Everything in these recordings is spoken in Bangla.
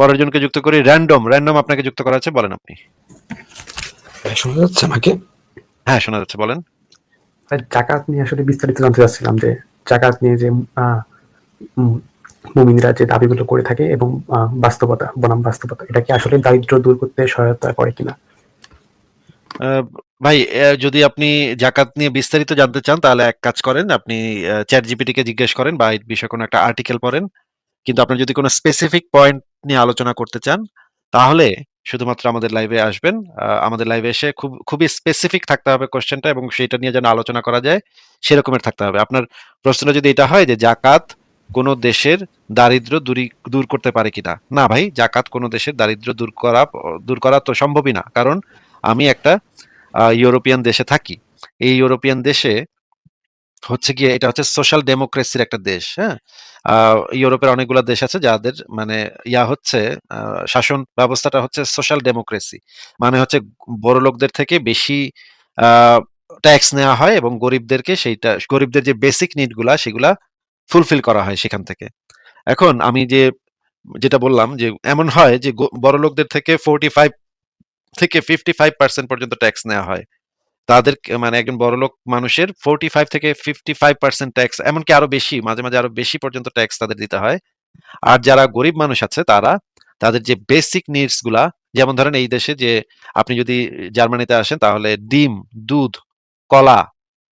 পরের জনকে যুক্ত করি। র্যান্ডম র্যান্ডম আপনাকে যুক্ত করা আছে বলেন আপনি। ভাই, শোনা যাচ্ছে আমাকে? হ্যাঁ শোনা যাচ্ছে বলেন। ভাই, জাকাত নিয়ে আসলে বিস্তারিত জানতে চাচ্ছিলাম যে জাকাত নিয়ে যে মুমিনরা যে দাবিগুলো করে থাকে এবং বাস্তবতা বনাম বাস্তবতা এটা কি আসলে দারিদ্র দূর করতে সহায়তা করে কিনা? ভাই যদি আপনি জাকাত নিয়ে বিস্তারিত জানতে চান তাহলে এক কাজ করেন। আপনি চ্যাট জিপিটি কে জিজ্ঞেস করেন বা এই বিষয়ে কোনো একটা আর্টিকেল পড়েন। কিন্তু আপনি যদি কোনো স্পেসিফিক পয়েন্ট নিয়ে আলোচনা করতে চান, তাহলে শুধুমাত্র আমাদের লাইভে আসবেন। আমাদের লাইভে এসে খুব, খুবই স্পেসিফিক থাকতে হবে কোশ্চেনটা এবং সেটা নিয়ে যেন আলোচনা করা যায়, সেরকমের থাকতে হবে। আপনার প্রশ্ন যদি এটা হয় যে জাকাত কোন দেশের দারিদ্র দূরী, দূর করতে পারে কিনা? না ভাই, জাকাত কোন দেশের দারিদ্র দূর করা দূর করা তো সম্ভবই না। কারণ আমি একটা ইউরোপিয়ান দেশে থাকি। এই ইউরোপিয়ান দেশে হচ্ছে গিয়ে এটা হচ্ছে সোশ্যাল ডেমোক্রেসির একটা দেশ হ্যাঁ? ইউরোপের অনেকগুলো দেশ আছে যাদের মানে ইয়া হচ্ছে শাসন ব্যবস্থাটা হচ্ছে সোশ্যাল ডেমোক্রেসি মানে হচ্ছে বড় লোকদের থেকে বেশি ট্যাক্স নেওয়া হয় এবং গরিবদেরকে সেইটা, গরিবদের যে বেসিক নিডগুলা সেগুলা ফুলফিল করা হয় সেখান থেকে। এখন আমি যে, যেটা বললাম যে এমন হয় যে বড় লোকদের থেকে ফোরটি ফাইভ থেকে ফিফটি ফাইভ পার্সেন্ট পর্যন্ত ট্যাক্স নেওয়া হয়। তাদের মানে একজন বড়লোক মানুষের ফোরটি ফাইভ থেকে ফিফটি ফাইভ পার্সেন্ট ট্যাক্স এমনকি আরও বেশি, মাঝে মাঝে আরও বেশি পর্যন্ত ট্যাক্স তাদের দিতে হয়। আর যারা গরিব মানুষ আছে, তারা তাদের যে বেসিক নিডসগুলা, যেমন ধরেন এই দেশে যে আপনি যদি জার্মানিতে আসেন, তাহলে ডিম, দুধ, কলা,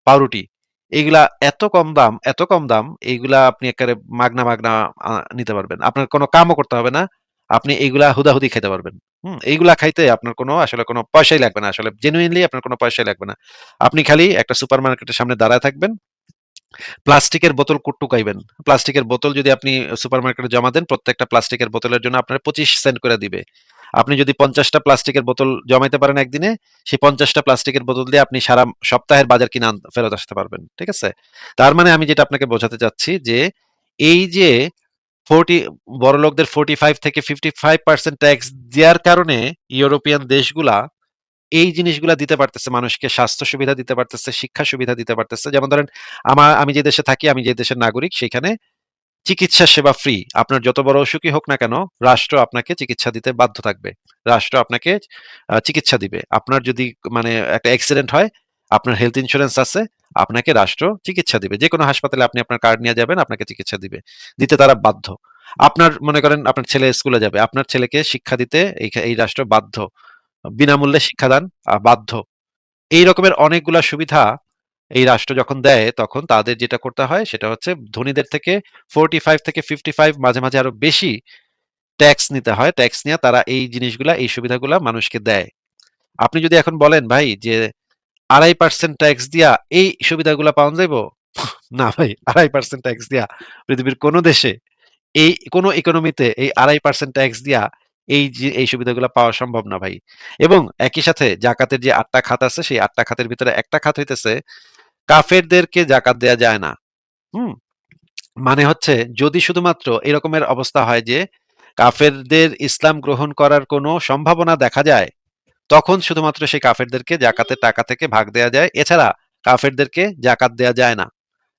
পাউরুটি, এগুলা এত কম দাম, এত কম দাম এইগুলা আপনি একেবারে মাগনা মাগনা নিতে পারবেন। আপনার কোনো কামও করতে হবে না। আপনি এইগুলা হুদাহুদি খেতে পারবেন। হুম। এইগুলা খাইতে আপনার কোনো আসলে কোনো পয়সাই লাগবে না। আসলে জেনুইনলি আপনার কোনো পয়সাই লাগবে না। আপনি খালি একটা সুপার মার্কেটের সামনে দাঁড়ায় থাকবেন প্লাস্টিকের বোতল টুকাইবেন প্লাস্টিকের বোতল যদি আপনি সুপার মার্কেটে জমা দেন প্রত্যেকটা প্লাস্টিকের বোতলের জন্য আপনার পঁচিশ সেন্ট করে দিবে। আপনি যদি পঞ্চাশটা প্লাস্টিকের বোতল জমাইতে পারেন একদিনে সেই পঞ্চাশটা প্লাস্টিকের বোতল দিয়ে আপনি সারা সপ্তাহের বাজার কিনে ফেরত আসতে পারবেন। ঠিক আছে? তার মানে আমি যেটা আপনাকে বোঝাতে চাচ্ছি যে এই যে ফোরটি বড় লোকদের ফোরটি ফাইভ থেকে ফিফটি ফাইভ পার্সেন্ট ট্যাক্স দেওয়ার কারণে ইউরোপিয়ান দেশগুলা এই জিনিসগুলা দিতে পারতেছে, মানুষকে স্বাস্থ্য সুবিধা দিতে পারতেছে, শিক্ষা সুবিধা দিতে পারতেছে। যেমন ধরেন আমার আমি যে দেশে থাকি, আমি যে দেশের নাগরিক সেখানে চিকিৎসা সেবা ফ্রি আপনার যত বড় অসুখই হোক না কেন, রাষ্ট্র আপনাকে চিকিৎসা দিতে বাধ্য থাকবে। রাষ্ট্র আপনাকে চিকিৎসা দিবে। আপনার যদি মানে একটা অ্যাক্সিডেন্ট হয়, আপনার হেলথ ইন্স্যুরেন্স আছে আপনাকে রাষ্ট্র চিকিৎসা দিবে। যে কোনো হাসপাতালে আপনি আপনার কার্ড নিয়ে যাবেন, আপনাকে চিকিৎসা দিবে। দিতে তারা বাধ্য। আপনার, মনে করেন আপনার ছেলে স্কুলে যাবে। আপনার ছেলেকে শিক্ষা দিতে এই রাষ্ট্র বাধ্য। বিনামূল্যে শিক্ষাদান বাধ্য। এই রকমের অনেকগুলা সুবিধা এই রাষ্ট্র যখন দেয়, তখন তাদের যেটা করতে হয়, সেটা হচ্ছে ধনীদের থেকে ফোরটি ফাইভ থেকে ফিফটি ফাইভ মাঝে মাঝে আরও বেশি ট্যাক্স নিতে হয়। ট্যাক্স নিয়ে তারা এই জিনিসগুলা, এই সুবিধাগুলা মানুষকে দেয়। আপনি যদি এখন বলেন, ভাই, যে আড়াই পার্সেন্ট ট্যাক্স দিয়া এই সুবিধাগুলা পাওয়া যাইব? না ভাই, আড়াই পার্সেন্ট ট্যাক্স দিয়া পৃথিবীর কোনো দেশে এই, কোনো ইকোনমিতে এই আড়াই পার্সেন্ট ট্যাক্স দিয়া এই যে, এই সুবিধাগুলো পাওয়া সম্ভব না ভাই। এবং একই সাথে জাকাতের যে আটটা খাত আছে, সেই আটটা খাতের ভিতরে একটা খাত হইতেছে, কাফেরদেরকে জাকাত দেয়া যায় না। হুম? মানে হচ্ছে, যদি শুধুমাত্র এরকমের অবস্থা হয় যে, কাফেরদের ইসলাম গ্রহণ করার কোনো সম্ভাবনা দেখা যায় তখন শুধুমাত্র সেই কাফেরদেরকে জাকাতের টাকা থেকে ভাগ দেয়া যায়। এছাড়া কাফেরদেরকে জাকাত দেয়া যায় না।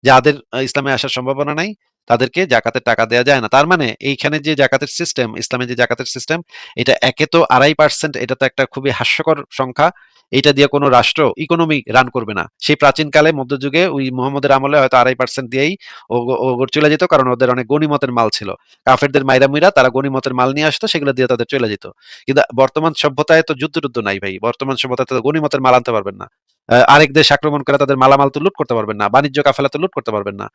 যাদের ইসলামে আসার সম্ভাবনা নাই, তাদেরকে জাকাতের টাকা দেওয়া যায় না। তার মানে এইখানে যে জাকাতের সিস্টেম ইসলামের যে জাকাতের সিস্টেম এটা একে তো আড়াই পার্সেন্ট এটা তো একটা খুবই হাস্যকর সংখ্যা। এটা দিয়ে কোনো রাষ্ট্র ইকোনমি রান করবে না। সেই প্রাচীনকালে, মধ্যযুগে ওই মোহাম্মদের আমলে হয়তো আড়াই পার্সেন্ট দিয়েই ওগর চলে যেত কারণ ওদের অনেক গণিমতের মাল ছিল। কাফেরদের মাইরা মুইরা তারা গণিমতের মাল নিয়ে আসতো, সেগুলো দিয়ে তাদের চলে যেত। কিন্তু বর্তমান সভ্যতায় তো যুদ্ধ টুদ্ধ নাই ভাই। বর্তমান সভ্যতায় তো গণিমতের মাল আনতে পারবেন না। আরেক দেশ আক্রমণ করে তাদের মালামাল তো লুট করতে পারবেন না, বাণিজ্য কাফেলা তো লুট করতে পারবেন না।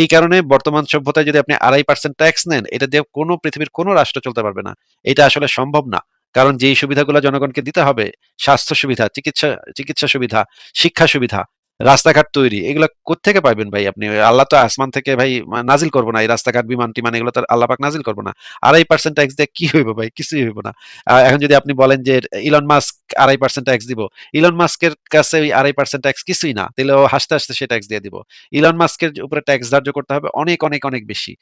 এই কারণে বর্তমান সভ্যতায় যদি আপনি আড়াই পার্সেন্ট ট্যাক্স নেন, এটা দিয়ে কোনো পৃথিবীর কোনো রাষ্ট্র চলতে পারবে না। এটা আসলে সম্ভব না। কারণ যেই সুবিধাগুলো জনগণকে দিতে হবে স্বাস্থ্য সুবিধা চিকিৎসা চিকিৎসা সুবিধা শিক্ষা সুবিধা রাস্তাঘাট তৈরি, এগুলো কোত্থেকে পাইবেন ভাই আপনি? আল্লাহ তো আসমান থেকে ভাই নাজিল করব না, এই রাস্তাঘাট, বিমান, টিমান এগুলো তো আল্লাহ পাক নাজিল করব না। আড়াই পার্সেন্ট ট্যাক্স দিয়ে কি হইব ভাই? কিছুই হইব না। এখন যদি আপনি বলেন যে ইলন মাস্ক আড়াই পার্সেন্ট ট্যাক্স দিব ইলন মাস্কের কাছে ওই আড়াই পার্সেন্ট ট্যাক্স কিছুই না তাহলে ও হাসতে হাসতে সে ট্যাক্স দিয়ে দিব। ইলন মাস্কের উপরে ট্যাক্স ধার্য করতে হবে অনেক অনেক অনেক বেশি।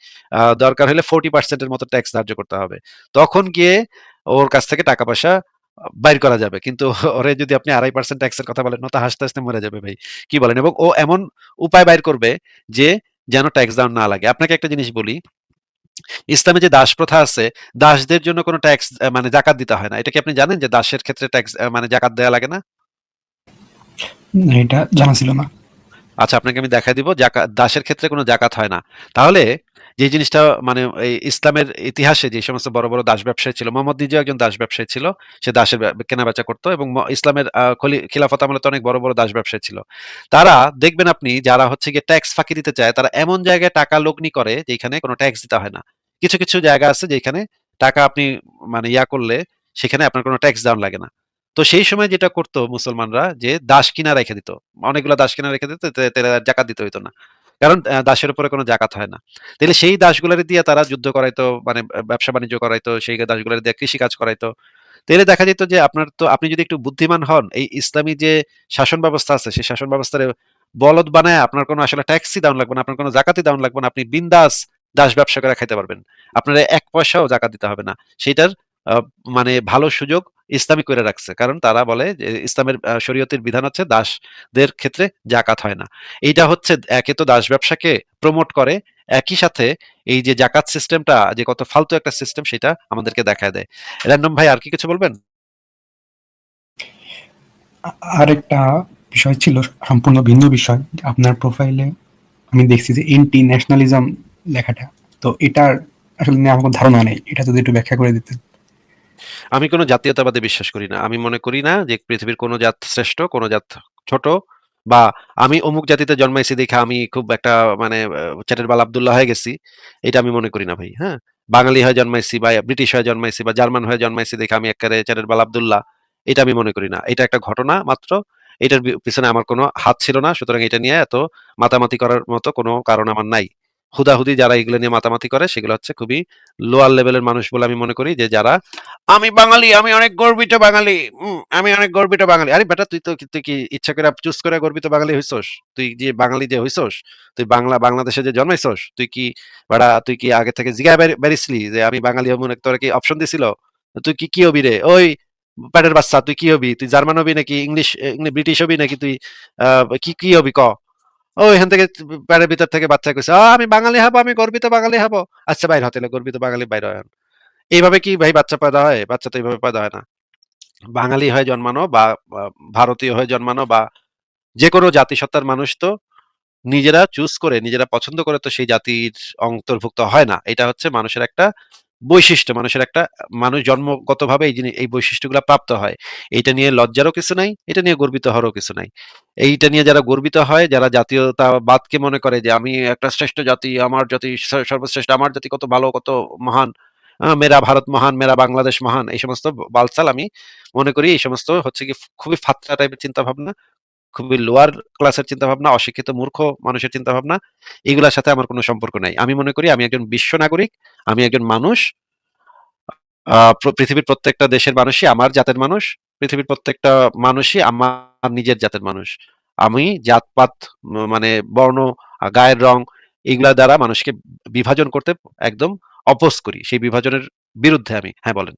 দরকার হলে ফোর্টি পার্সেন্টের মতো ট্যাক্স ধার্য করতে হবে। তখন গিয়ে ওর কাছ থেকে টাকা পয়সা বাইর করা যাবে কিন্তু ওরে যদি আপনি আড়াই পার্সেন্ট ট্যাক্সের কথা বলেন ও হাসতে হাসতে মরে যাবে ভাই কি বলেন এবং ও এমন উপায় বাইর করবে যে যেন ট্যাক্স দাম না লাগে আপনাকে একটা জিনিস বলি ইসলামে যে দাস প্রথা আছে, দাসদের জন্য কোনো ট্যাক্স মানে জাকাত দিতে হয় না। এটা কি আপনি জানেন যে দাসের ক্ষেত্রে ট্যাক্স মানে জাকাত দেওয়া লাগে? না, এটা জানা ছিল না। আচ্ছা আপনাকে আমি দেখায় দিব দাসের ক্ষেত্রে কোনো জাকাত হয় না। তাহলে যে জিনিসটা মানে ইসলামের ইতিহাসে যে সমস্ত বড়, বড় দাস ব্যবসায়ী ছিল, মোহাম্মদ নিজেও একজন দাস ব্যবসায়ী ছিল। সে দাসের কেনাবেচা করতো এবং ইসলামের খিলাফত আমলে তো অনেক বড়, বড় দাস ব্যবসায়ী ছিল। তারা দেখবেন আপনি যারা হচ্ছে গিয়ে ট্যাক্স ফাঁকি দিতে চায়, তারা এমন জায়গায় টাকা লগ্নি করে যেখানে কোনো ট্যাক্স দিতে হয় না। কিছু, কিছু জায়গা আছে যেখানে টাকা আপনি মানে ইয়া করলে সেখানে আপনার কোনো ট্যাক্স দেওয়ান লাগে না। তো সেই সময় যেটা করতো মুসলমানরা যে দাস কিনা রেখে দিত। অনেকগুলা দাস কিনা রেখে দিত জাকাত দিতে হইতো না। কারণ দাসের উপরে কোনো জাকাত হয় না। তাইলে সেই দাসগুলারে দিয়ে তারা যুদ্ধ করাইতো, মানে ব্যবসা-বাণিজ্য করাইতো, সেই দাসগুলারে দিয়ে কৃষিকাজ করাইতো। তাইলে দেখা যেত যে আপনার তো আপনি যদি একটু বুদ্ধিমান হন, এই ইসলামী যে শাসন ব্যবস্থা আছে, সেই শাসন ব্যবস্থারে বলদ বানায় আপনার কোনো আসলে ট্যাক্সি দেওয়ান লাগবে না, আপনার কোনো জাকাতই দেওয়ান লাগবে না। আপনি বিন্দাস দাস ব্যবসা করে খাইতে পারবেন। আপনার এক পয়সাও জাকাত দিতে হবে না। সেটার মানে ভালো সুযোগ ইসলামই করে রাখছে। কারণ তারা বলে যে ইসলামের শরীয়তের বিধান হচ্ছে দাসদের ক্ষেত্রে জাকাত হয় না। এইটা হচ্ছে একে তো দাস ব্যবসাকে প্রমোট করে, একই সাথে এই যে জাকাত সিস্টেমটা যে কত ফালতু একটা সিস্টেম সেটা আমাদেরকে দেখায় দেয়। র‍্যান্ডম ভাই আর কি কিছু বলবেন? আরেকটা বিষয় ছিল সম্পূর্ণ ভিন্ন বিষয়। আপনার প্রোফাইলে আমি দেখছি যে এন্টি ন্যাশনালিজম লেখাটা। তো এটার আসলে আমার ধারণা নেই। এটা যদি একটু ব্যাখ্যা করে দিতেন। আমি কোনো জাতীয়তাবাদে বিশ্বাস করি না। আমি মনে করি না যে পৃথিবীর কোনো জাত শ্রেষ্ঠ, কোনো জাত ছোট বা আমি অমুক জাতিতে জন্মাইছি দেইখা আমি খুব একটা মানে চ্যাটের বাল আব্দুল্লাহ হয়ে গেছি। এটা আমি মনে করি না ভাই, হ্যাঁ? বাঙালি হয়ে জন্মাইছি বা ব্রিটিশ হয়ে জন্মাইছি বা জার্মান হয়ে জন্মাইছি দেখে আমি এক্কারে চ্যাটের বাল আব্দুল্লাহ। এটা আমি মনে করি না। এটা একটা ঘটনা মাত্র। এটার পিছনে আমার কোনো হাত ছিল না। সুতরাং এটা নিয়ে এত মাতামাতি করার মতো কোনো কারণ আমার নাই। হুদাহুদি যারা এগুলো নিয়ে মাতামাতি করে সেগুলো হচ্ছে খুবই লোয়ার লেভেলের মানুষ বলে আমি মনে করি যে যারা আমি বাঙালি, আমি অনেক গর্বিত বাঙালি, আমি অনেক গর্বিত বাঙালি। আরে বেটা তুই তো তুই কি ইচ্ছা করে চুজ করে গর্বিত বাঙালি হইছস? তুই যে বাঙালি যে হইছস, তুই বাংলা বাংলাদেশে যে জন্মাইছস, তুই কি বেটা তুই কি আগে থেকে বের বেরিসলি যে আমি বাঙালি হব না তোরে কি অপশন দিছিল? তুই কি, কি হবি রে? ওই পেটের বাচ্চা তুই কি হবি? তুই জার্মান হবি নাকি ইংলিশ ব্রিটিশ হবি নাকি তুই কি, কি হবি ক? ও এখান থেকে পেটের ভিতর থেকে বাচ্চা কইছে, আমি বাঙালি হব, আমি গর্বিত বাঙালি হব।" আচ্ছা বাইর হতে গর্বিত বাঙালি বাইর হয়েন। এইভাবে কি ভাই বাচ্চা পয়দা হয়? বাচ্চা তো এইভাবে পয়দা হয় না। বাঙালি হয়ে জন্মানো বা ভারতীয় হয়ে জন্মানো বা যেকোনো জাতিসত্তার মানুষ তো নিজেরা চুজ করে, নিজেরা পছন্দ করে তো সেই জাতির অন্তর্ভুক্ত হয় না। এটা হচ্ছে মানুষের একটা বৈশিষ্ট্য। মানুষের একটা মানুষ জন্মগতভাবে এই জিনি এই বৈশিষ্ট্যগুলা প্রাপ্ত হয়। এইটা নিয়ে লজ্জারও কিছু নাই, এটা নিয়ে গর্বিত হওয়ারও কিছু নাই। এইটা নিয়ে যারা গর্বিত হয়, যারা জাতীয়তাবাদকে মনে করে যে আমি একটা শ্রেষ্ঠ জাতি, আমার জাতি সর্বশ্রেষ্ঠ, আমার জাতি কত ভালো, কত মহান, মেরা ভারত মহান, মেরা বাংলাদেশ মহান। এই সমস্ত বালছাল আমি মনে করি এই সমস্ত হচ্ছে কি খুবই ফাত্রা টাইপের চিন্তাভাবনা, খুবই লোয়ার ক্লাসের চিন্তাভাবনা, অশিক্ষিত মূর্খ মানুষের চিন্তাভাবনা। এগুলার সাথে আমার কোনো সম্পর্ক নাই। আমি মনে করি আমি একজন বিশ্ব নাগরিক, আমি একজন মানুষ। পৃথিবীর প্রত্যেকটা দেশের মানুষই আমার জাতের মানুষ। পৃথিবীর প্রত্যেকটা মানুষই আমার নিজের জাতের মানুষ। আমি জাতপাত মানে বর্ণ, গায়ের রং এগুলা দ্বারা মানুষকে বিভাজন করতে একদম অপোজ করি। সেই বিভাজনের বিরুদ্ধে আমি। হ্যাঁ বলেন।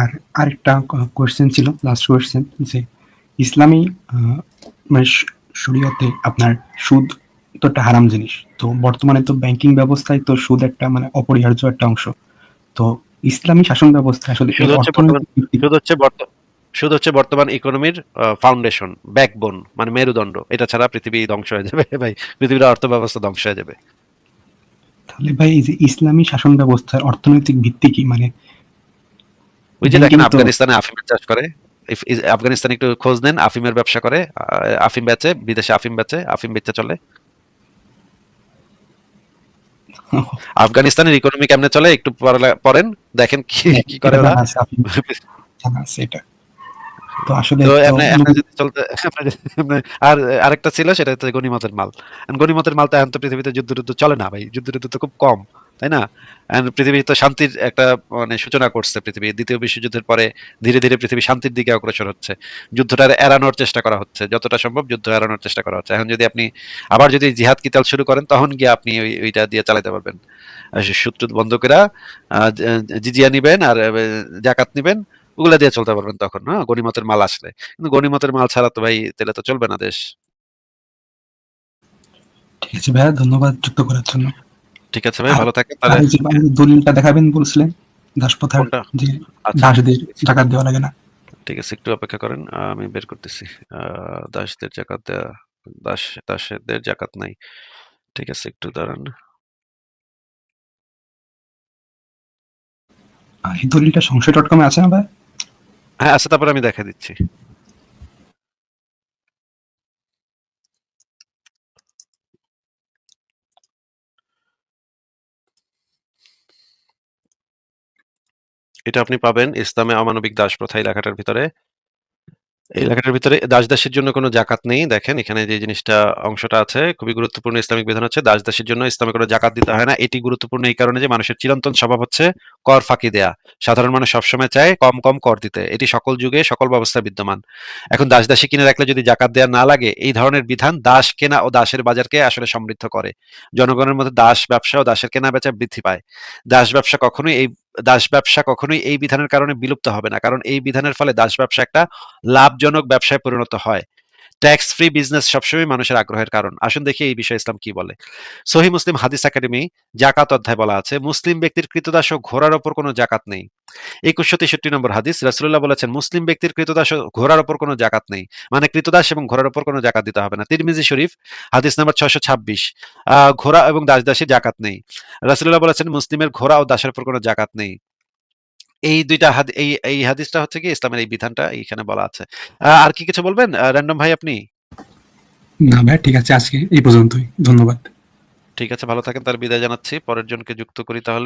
আর আরেকটা কোয়েশ্চেন ছিল, লাস্ট কোয়েশ্চেন যে ইসলামী মানে শরিয়তে আপনার সুদ তো একটা হারাম জিনিস। তো বর্তমানে তো ব্যাংকিং ব্যবস্থায় তো সুদ একটা মানে অপরিহার্য একটা অংশ। তো ইসলামী শাসন ব্যবস্থায় আসলে সুদ হচ্ছে সুদ হচ্ছে বর্তমান ইকোনমির ফাউন্ডেশন, ব্যাকবোন মানে মেরুদণ্ড। এটা ছাড়া পৃথিবী ধ্বংস হয়ে যাবে ভাই। পৃথিবীর অর্থ ব্যবস্থা ধ্বংস হয়ে যাবে। তাহলে ভাই এই যে ইসলামী শাসন ব্যবস্থার অর্থনৈতিক ভিত্তি কি? মানে ওই যে দেখেন আফগানিস্তানে আফিমের চাষ করে। আফগানিস্তানে একটু খোঁজ নেন, আফিমের ব্যবসা করে। আফিম বেচে, বিদেশে আফিম বেচে, আফিম বেইচ্চা চলে। আফগানিস্তানের ইকোনমি কেমনে চলে একটু পড়েন। দেখেন কি, হ্যাঁ, কি করে ওরা। এটা। তো আসলে চলতে এমনে আর আরেকটা ছিল সেটা হচ্ছে গনিমতের মাল। গনিমতের মাল তো এখন তো পৃথিবীতে যুদ্ধ-টুদ্ধ চলে না ভাই। যুদ্ধ-টুদ্ধ তো খুব কম। তাই না? পৃথিবী তো শান্তির একটা মানে সূচনা করছে পৃথিবী। ২য় বিশ্বযুদ্ধের পরে ধীরে, ধীরে পৃথিবী শান্তির দিকে অগ্রসর হচ্ছে। যুদ্ধটা এড়ানোর চেষ্টা করা হচ্ছে। যতটা সম্ভব যুদ্ধ এড়ানোর চেষ্টা করা হচ্ছে। এখন যদি আপনি আবার যদি জিহাদ কিতাল শুরু করেন তখন গিয়ে আপনি ওইটা দিয়ে চালাইতে পারবেন। আ সুদ-টুদ বন্ধ কইরা জিজিয়া নিবেন আর জাকাত নিবেন। ওগুলা দিয়ে চলতে পারবেন তখন, হ্যাঁ? গনিমতের মাল আসলে। কিন্তু গনিমতের মাল ছাড়া তো ভাই তাইলে তো চলবে না দেশ। ঠিক আছে ভাইয়া ধন্যবাদ যুক্ত করার জন্য ঠিক আছে ভাই ভালো থাকেন তাহলে। দলিলটা দেখাবেন বলছিলেন দাসপ্রথার কোনটা? যে আচ্ছা। দাসদের জাকাত দেওয়া লাগে না। ঠিক আছে একটু অপেক্ষা করেন আমি বের করতেছি। দাসদের জাকাত দেওয়া দাস দাসদের জাকাত নাই। ঠিক আছে একটু দাঁড়ান। এই দলিলটা সংশয় ডট কমে আছে না ভাই? হ্যাঁ আচ্ছা তারপরে আমি দেখা দিচ্ছি। এটা আপনি পাবেন ইসলামে অমানবিক দাস প্রথা এই লেখাটার ভিতরে। এই লেখাটার ভিতরে দাস দাসের জন্য কোনো জাকাত নেই। দেখেন এখানে যে জিনিসটা অংশটা আছে খুবই গুরুত্বপূর্ণ ইসলামিক বিধান হচ্ছে দাস দাসের জন্য ইসলামে কোনো জাকাত দিতে হয় না। এটি গুরুত্বপূর্ণ এই কারণে যে মানুষের চিরন্তন স্বভাব হচ্ছে কর ফাঁকি দেয়া। সাধারণ মানুষ সবসময় চায় কম কম কর দিতে। এটি সকল যুগে সকল ব্যবস্থায় বিদ্যমান। এখন দাস দাসী কিনে রাখলে যদি জাকাত দেওয়া না লাগে এই ধরনের বিধান দাস কেনা ও দাসের বাজারকে আসলে সমৃদ্ধ করে। জনগণের মধ্যে দাস ব্যবসা ও দাসের কেনা বেচা বৃদ্ধি পায়। দাস ব্যবসা কখনোই এই দাস ব্যবসা কখনোই এই বিধানের কারণে বিলুপ্ত হবে না। কারণ এই বিধানের ফলে দাস ব্যবসা একটা লাভজনক ব্যবসায় পরিণত হয়। ট্যাক্স ফ্রি বিজনেস সবসময় মানুষের আগ্রহের কারণ। আসুন দেখি এই বিষয়ে ইসলাম কি বলে। সহি মুসলিম হাদিস একাডেমি জাকাত অধ্যায় বলা আছে, মুসলিম ব্যক্তির কৃতদাস ও ঘোড়ার ওপর কোনো জাকাত নেই। একুশশো তেষট্টি নম্বর হাদিস রাসুল্লাহ বলেছেন, মুসলিম ব্যক্তির কৃতদাস ও ঘোড়ার ওপর কোনো জাকাত নেই। মানে কৃতদাস এবং ঘোড়ার ওপর কোনো জাকাত দিতে হবে না। তিরমিজি শরীফ, হাদিস নাম্বার ছয়শো ছাব্বিশ ঘোড়া এবং দাস দাসী জাকাত নেই। রাসুল্লাহ বলেছেন, মুসলিমের ঘোড়া ও দাসের উপর কোনো জাকাত নেই। এই দুইটা হাদি এই এই হাদিসটা হচ্ছে কি ইসলামের এই বিধানটা এইখানে বলা আছে। আর কি কিছু বলবেন? র্যান্ডম ভাই আপনি? না ভাই ঠিক আছে আজকে এই পর্যন্তই। ধন্যবাদ। ঠিক আছে ভালো থাকেন তার বিদায় জানাচ্ছি। পরের জনকে যুক্ত করি তাহলে।